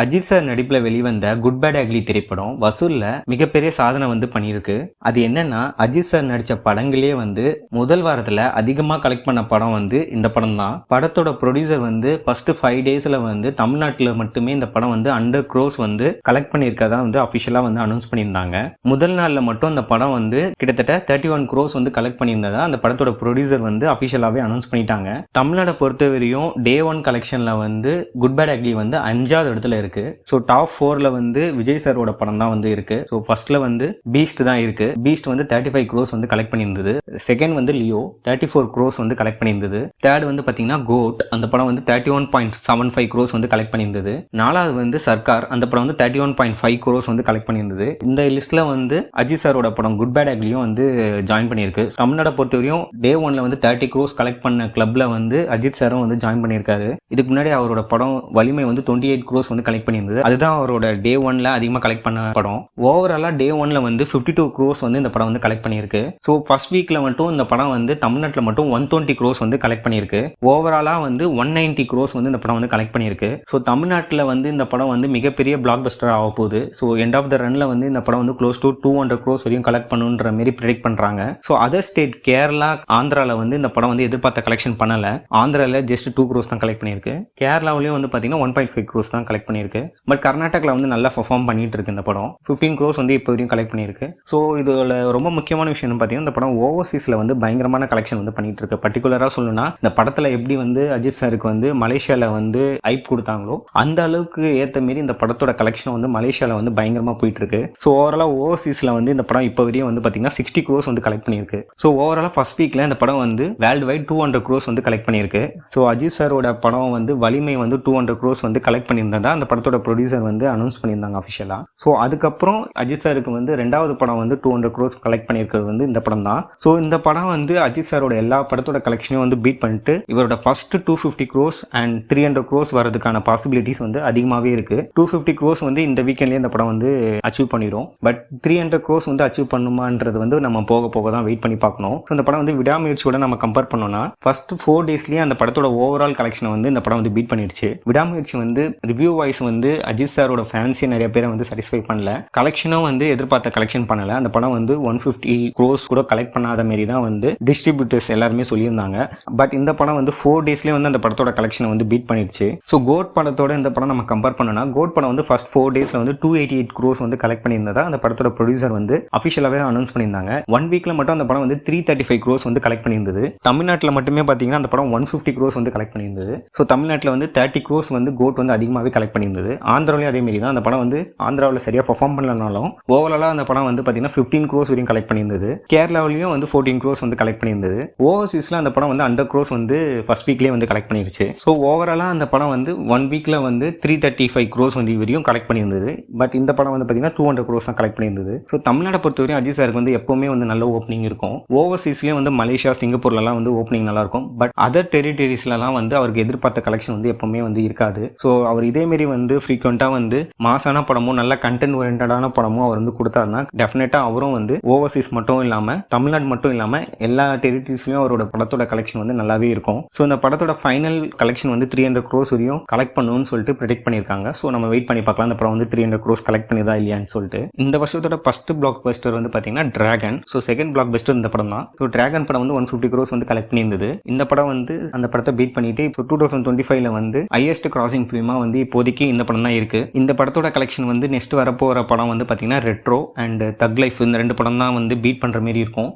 Ajith sir நடிப்பில் வெளிவந்த good bad ugly திரைப்படம் வசூலில் மிகப்பெரிய சாதனை வந்து பண்ணியிருக்கு. அது என்னன்னா அஜித் சார் நடித்த படங்களே வந்து முதல் வாரத்தில் அதிகமாக கலெக்ட் பண்ண படம் வந்து இந்த படம் தான். படத்தோட ப்ரொடியூசர் வந்து ஃபர்ஸ்ட் ஃபைவ் டேஸில் வந்து தமிழ்நாட்டில் மட்டுமே இந்த படம் வந்து அண்டர் க்ரோஸ் வந்து கலெக்ட் பண்ணியிருக்கதா வந்து அஃபிஷியலாக வந்து அனௌன்ஸ் பண்ணியிருந்தாங்க. முதல் நாளில் மட்டும் அந்த படம் வந்து கிட்டத்தட்ட தேர்ட்டி ஒன் க்ரோஸ் வந்து கலெக்ட் பண்ணியிருந்ததா அந்த படத்தோட ப்ரொடியூசர் வந்து அஃபிஷியலாகவே அனௌன்ஸ் பண்ணிட்டாங்க. தமிழ்நாடை பொறுத்தவரையும் டே ஒன் கலெக்ஷனில் வந்து குட் பேட் அக்லி வந்து அஞ்சாவது இடத்துல இருக்கு. ஸோ டாப் ஃபோரில் வந்து விஜய் சாரோட படம் தான் வந்து இருக்கு. ஸோ ஃபர்ஸ்ட்ல வந்து பீஸ்ட் தான் இருக்கு. பீஸ்ட் வந்து தேர்ட்டி ஃபைவ் க்ரோஸ் வந்து கலெக்ட் பண்ணியிருந்தது. செகண்ட் வந்து லியோ தேர்ட்டி ஃபோர் க்ரோஸ் வந்து கலெக்ட் பண்ணியிருந்தது. தேர்ட் வந்து பார்த்தீங்கன்னா கோட் அந்த படம் வந்து thirty one point seven five crores வந்து கலெக்ட் பண்ணியிருந்தது. நாலாவது வந்து சர்க்கார் அந்த படம் வந்து thirty one point five crores வந்து கலெக்ட் பண்ணியிருந்தது. இந்த லிஸ்ட்ல வந்து அஜித் சாரோட படம் குட் பேட் அக்லியும் வந்து ஜாயின் பண்ணியிருக்கு. தமிழ்நாடை பொறுத்தவரையும் டே ஒன்ல வந்து தேர்ட்டி க்ரோஸ் கலெக்ட் பண்ண கிளப்ல வந்து அஜித் சாரும் வந்து ஜாயின் பண்ணியிருக்காரு. இதுக்கு முன்னாடி அவரோட படம் வலிமை வந்து டுவெண்ட்டி எயிட் க்ரோஸ் வந்து கலெக்ட் கலெக்ட் பண்ணியிருந்தது. அதுதான் அவரோட டே ஒன்ல அதிகமாக கலெக்ட் பண்ண படம். ஓவராலாக டே ஒன்ல வந்து ஃபிஃப்டி டூ க்ரோஸ் வந்து இந்த படம் வந்து கலெக்ட் பண்ணியிருக்கு. ஸோ ஃபர்ஸ்ட் வீக்ல மட்டும் இந்த படம் வந்து தமிழ்நாட்டில் மட்டும் ஒன் டுவெண்ட்டி க்ரோஸ் வந்து கலெக்ட் பண்ணியிருக்கு. ஓவராலாக வந்து ஒன் நைன்டி க்ரோஸ் வந்து இந்த படம் வந்து கலெக்ட் பண்ணியிருக்கு. ஸோ தமிழ்நாட்டில் வந்து இந்த படம் வந்து மிகப்பெரிய பிளாக் பஸ்டர் ஆக போகுது. ஸோ எண்ட் ஆஃப் த ரன்ல வந்து இந்த படம் வந்து close to two hundred crores வரையும் கலெக்ட் பண்ணுன்ற மாரி ப்ரிடிக்ட் பண்ணுறாங்க ஸோ அதர் ஸ்டேட் கேரளா ஆந்திராவில் வந்து இந்த படம் வந்து எதிர்பார்த்த கலெக்ஷன் பண்ணல. ஆந்திராவில் ஜஸ்ட் டூ க்ரோஸ் தான் கலெக்ட் பண்ணியிருக்கு. கேரளாவிலையும் வந்து பார்த்தீங்கன்னா ஒன் பாயிண்ட் ஃபைவ் க்ரோஸ் தான் கலெக்ட் பண்ணியிருக்கு. பட் கர்நாடகாவில் வந்து நல்லா பர்ஃபார்ம் பண்ணிட்டு இருக்கு இந்த படம். ஃபிஃப்டீன் க்ரோஸ் வந்து இப்போ வரையும் கலெக்ட் பண்ணியிருக்கு. ஸோ இதில் ரொம்ப முக்கியமான விஷயம் பார்த்தீங்கன்னா இந்த படம் ஓவர்சீஸில் வந்து பயங்கரமான கலெக்ஷன் வந்து பண்ணிட்டு இருக்கு பர்டிகுலராக சொல்லணும்னா இந்த படத்தில் எப்படி வந்து அஜித் சாருக்கு வந்து மலேசியாவில் வந்து ஐப் கொடுத்தாங்களோ அந்த அளவுக்கு ஏற்ற மாரி இந்த படத்தோட கலெக்ஷன் வந்து மலேசியாவில் வந்து பயங்கரமாக போயிட்டு இருக்கு ஸோ ஓவராலாக ஓவர்சீஸில் வந்து இந்த படம் இப்போ வரையும் வந்து பார்த்தீங்கன்னா சிக்ஸ்டி க்ரோஸ் வந்து கலெக்ட் பண்ணியிருக்கு. ஸோ ஓவராலாக ஃபர்ஸ்ட் வீக்கில் இந்த படம் வந்து world wide two hundred crores வந்து கலெக்ட் பண்ணியிருக்கு. ஸோ அஜித் சாரோட படம் வந்து வலிமை வந்து டூ ஹண்ட்ரட் க்ரோஸ் வந்து கலெக்ட் பண்ணியிருந்தா அந்த படத்தோட ப்ரொடியூசர் வந்து அனௌன்ஸ் பண்ணியிருந்தாங்க அஃபிஷியலாக ஸோ அதுக்கப்புறம் அஜித் சாருக்கு வந்து ரெண்டாவது படம் வந்து டூ ஹண்ட்ரட் க்ரோஸ் கலெக்ட் பண்ணியிருக்கிறது வந்து இந்த படம் தான். ஸோ இந்த படம் வந்து அஜித் சாரோட எல்லா படத்தோட கலெக்ஷனையும் வந்து பீட் பண்ணிட்டு இவரோட first two fifty crores and three hundred crores வரதுக்கான பாசிபிலிட்டிஸ் வந்து அதிகமாகவே இருக்குது டூ ஃபிஃப்டி க்ரோஸ் வந்து இந்த வீக்கெண்ட்லேயே இந்த படம் வந்து அச்சீவ் பண்ணிடும் பட் த்ரீ ஹண்ட்ரட் க்ரோஸ் வந்து அச்சீவ் பண்ணுமான்றது வந்து நம்ம போக போக தான் வெயிட் பண்ணி பார்க்கணும். ஸோ இந்த படம் வந்து விடாமுயற்சியோட நம்ம கம்பேர் பண்ணோம்னா ஃபர்ஸ்ட் ஃபோர் டேஸ்லேயே அந்த படத்தோட ஓவரால் கலெக்ஷனை வந்து இந்த படம் வந்து பீட் பண்ணிடுச்சு. விடாமுயற்சி வந்து ரிவ்யூ வந்து அஜித் சாரோட ஃபேன்ஸே நிறைய பேரை வந்து சாட்டிஸ்ஃபை பண்ணல. கலெக்ஷனும் வந்து எதிர்பார்த்த கலெக்ஷன் பண்ணல. அந்த படம் வந்து ஒன் ஃபிஃப்டி க்ரோஸ் கூட கலெக்ட் பண்ணாத மாரி தான் வந்து டிஸ்ட்ரிபியூட்டர்ஸ் எல்லாருமே சொல்லியிருந்தாங்க. பட் இந்த படம் வந்து ஃபோர் டேஸ்லேயே வந்து அந்த படத்தோட கலெக்ஷனை வந்து பீட் பண்ணிடுச்சு. ஸோ கோட் படத்தோட இந்த படம் நம்ம கம்பேர் பண்ணோம்னா கோட் படம் வந்து ஃபர்ஸ்ட் ஃபோர் டேஸில் வந்து டூ எயிட்டி எயிட் க்ரோஸ் வந்து கலெக்ட் பண்ணியிருந்ததா அந்த படத்தோட ப்ரொடியூசர் வந்து அஃபிஷியலாகவே அனௌன்ஸ் பண்ணியிருந்தாங்க. ஒன் வீக்ல மட்டும் அந்த படம் வந்து த்ரீ தேர்ட்டி ஃபைவ் க்ரோஸ் வந்து கலெக்ட் பண்ணியிருந்தது. தமிழ்நாட்டில் மட்டுமே பார்த்தீங்கன்னா அந்த படம் ஒன் ஃபிஃப்டி க்ரோஸ் வந்து கலெக்ட் பண்ணியிருந்தது. ஸோ தமிழ்நாட்டில் வந்து தேர்ட்டி க்ரோஸ் வந்து கோட் வந்து அதிகமாகவே கலெக்ட் இருந்தது ஆந்திராவிலையும் அதே தான். அந்த படம் வந்து ஆந்திராவில் சரியாக பர்ஃபார்ம் பண்ணலனாலும் ஓவராலாக அந்த படம் வந்து பார்த்தீங்கன்னா ஃபிஃப்டீன் க்ரோஸ் வரையும் கலெக்ட் பண்ணியிருந்தது. கேரளாவிலையும் வந்து ஃபோர்டீன் க்ரோஸ் வந்து கலெக்ட் பண்ணியிருந்தது. ஓவர்சீஸில் அந்த படம் வந்து அண்டர் க்ரோஸ் வந்து ஃபர்ஸ்ட் வீக்லேயே வந்து கலெக்ட் பண்ணிருச்சு. ஸோ ஓவராலாக அந்த படம் வந்து ஒன் வீக்கில் வந்து த்ரீ தேர்ட்டி ஃபைவ் க்ரோஸ் வந்து வரையும் கலெக்ட் பண்ணியிருந்தது. பட் இந்த படம் வந்து பார்த்தீங்கன்னா டூ ஹண்ட்ரட் க்ரோஸ் தான் கலெக்ட் பண்ணியிருந்தது. ஸோ தமிழ்நாட்டை பொறுத்தவரையும் அஜித் சாருக்கு வந்து எப்போவுமே வந்து நல்ல ஓப்பனிங் இருக்கும். ஓவர்சீஸ்லேயும் வந்து மலேசியா சிங்கப்பூர்லலாம் வந்து ஓப்பனிங் நல்லா இருக்கும் பட் அதர் டெரிட்டரிஸ்லலாம் வந்து அவருக்கு எதிர்பார்த்த கலெக்ஷன் வந்து எப்போவுமே வந்து இருக்காது. ஸோ அவர் இதேமாரி வந்து வந்து ஃப்ரீக்வெண்ட்டாக வந்து மாசான படமும் நல்ல கண்டென்ட் ஓரியன்டான படமும் அவர் வந்து கொடுத்தாருன்னா டெஃபினட்டாக அவரும் வந்து ஓவர்சீஸ் மட்டும் இல்லாமல் தமிழ்நாடு மட்டும் இல்லாமல் எல்லா டெரிட்டரிஸ்லையும் அவரோட படத்தோட கலெக்ஷன் வந்து நல்லாவே இருக்கும். ஸோ இந்த படத்தோட ஃபைனல் கலெக்ஷன் வந்து த்ரீ ஹண்ட்ரட் க்ரோஸ் வரையும் கலெக்ட் பண்ணணும்னு சொல்லிட்டு ப்ரெடிக்ட் பண்ணியிருக்காங்க. ஸோ நம்ம வெயிட் பண்ணி பார்க்கலாம். அந்த படம் வந்து த்ரீ ஹண்ட்ரட் க்ரோஸ் கலெக்ட் பண்ணியதா இல்லையான்னு சொல்லிட்டு. இந்த வருஷத்தோட ஃபர்ஸ்ட் பிளாக் பஸ்டர் வந்து பார்த்தீங்கன்னா Dragon so second blockbuster இந்த படம் தான். ஸோ டிராகன் படம் வந்து ஒன் ஃபிஃப்டி க்ரோஸ் வந்து கலெக்ட் பண்ணியிருந்தது. இந்த படம் வந்து அந்த படத்தை பீட் பண்ணிட்டு இப்போ டூ தௌசண்ட் டுவெண்ட்டி ஃபைவ்ல வந்து ஹையஸ்ட் கிராசிங் ஃபிலிமா வந்து இப்போதைக்கு இந்த படம் தான் இருக்குது இந்த படத்தோட கலெக்ஷன் வந்து நெக்ஸ்ட் வரப்போகிற படம் வந்து பார்த்தீங்கன்னா ரெட்ரோ அண்ட் தக் லைஃப் இந்த ரெண்டு படம் தான் வந்து பீட் பண்ணுற மாரி இருக்கும்.